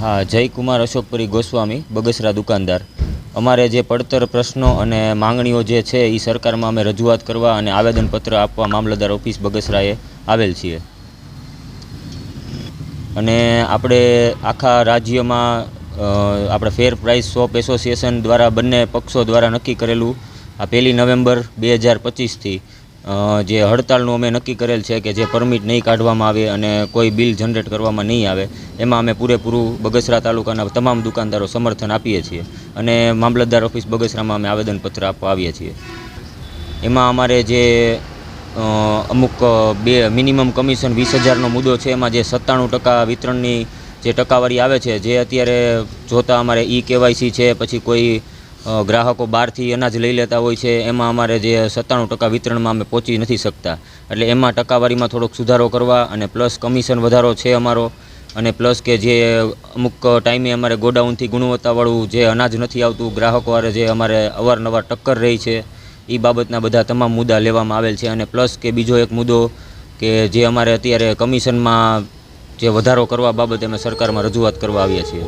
હા, જયકુમાર અશોકપુરી ગોસ્વામી, બગસરા દુકાનદાર. અમારે જે પડતર પ્રશ્નો અને માંગણીઓ જે છે એ સરકારમાં અમે રજૂઆત કરવા અને આવેદનપત્ર આપવા મામલતદાર ઓફિસ બગસરાએ આવેલ છીએ. અને આપણે આખા રાજ્યમાં આપણે ફેર પ્રાઇસ શોપ એસોસિએશન દ્વારા બંને પક્ષો દ્વારા નક્કી કરેલું આ પહેલી નવેમ્બર બે હજાર પચીસથી. જે હડતાલનું અમે નક્કી કરેલ છે કે જે પરમિટ નહીં કાઢવામાં આવે અને કોઈ બિલ જનરેટ કરવામાં નહીં આવે, એમાં અમે પૂરેપૂરું બગસરા તાલુકાના તમામ દુકાનદારો સમર્થન આપીએ છીએ અને મામલતદાર ઓફિસ બગસરામાં અમે આવેદનપત્ર આપવા આવીએ છીએ. એમાં અમારે જે અમુક બે મિનિમમ કમિશન વીસ હજારનો મુદ્દો છે, એમાં જે સત્તાણું ટકા વિતરણની જે ટકાવારી આવે છે, જે અત્યારે જોતા અમારે ઈ કેવાયસી છે, પછી કોઈ ગ્રાહકો બહારથી અનાજ લઈ લેતા હોય છે. એમાં અમારે જે સત્તાણું ટકા વિતરણમાં અમે પહોંચી નથી શકતા. એટલે એમાં ટકાવારીમાં થોડોક સુધારો કરવા અને પ્લસ કમિશન વધારો છે અમારો. અને પ્લસ કે જે અમુક ટાઈમે અમારે ગોડાઉનથી ગુણવત્તાવાળું જે અનાજ નથી આવતું, ગ્રાહકો વારે જે અમારે અવારનવાર ટક્કર રહી છે એ બાબતના બધા તમામ મુદ્દા લેવામાં આવેલ છે. અને પ્લસ કે બીજો એક મુદ્દો કે જે અમારે અત્યારે કમિશનમાં જે વધારો કરવા બાબતે અમે સરકારમાં રજૂઆત કરવા આવ્યા છીએ.